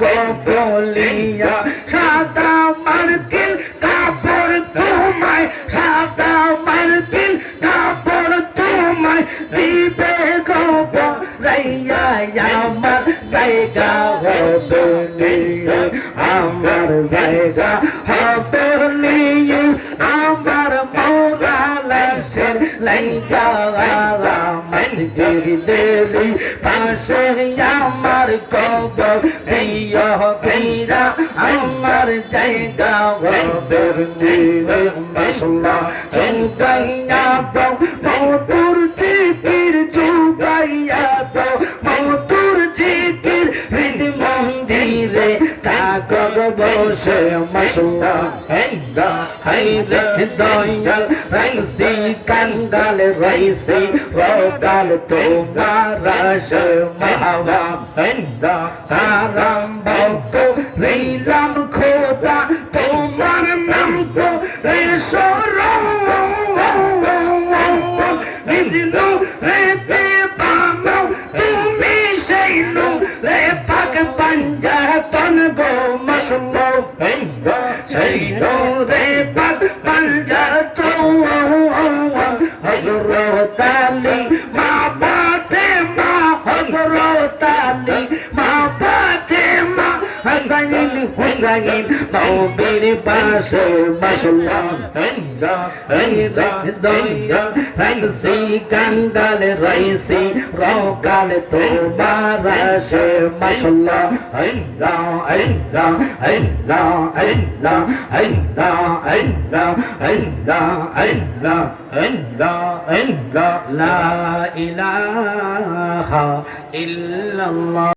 গোপলিয়া সাদা কাপড় তোমায় সাদা কাপড় তোমায় আমার জায়গা হবে আমার জায়গা হবে দেবী পাশে আমার কবর প্রিয় প্রিয়া আমার জায়গা হবে মশলা চিন্তা বসে মশলা হেঙ্গা হাইরে দয়াল রাইসি কাঙ্গাল রাইসি রকাল তোমার রাস, মাহবা। হেঙ্গা হারাম ভক্ত রইলাম খোদা, তোমার নাম তো রেশর গো Russian law, thank God, say no, they but, but, Hussain নবীর পাশে মাশাল্লাহ হেঙ্গা হেঙ্গা দয়া রাইসি কাঙ্গাল রাইসি রকাল হেঙ্গা হেঙ্গা হেঙ্গা হেঙ্গা হেঙ্গা হেঙ্গা হেঙ্গা হেঙ্গা হেঙ্গা হেঙ্গা লা ইলাহা ইল্লাল্লাহ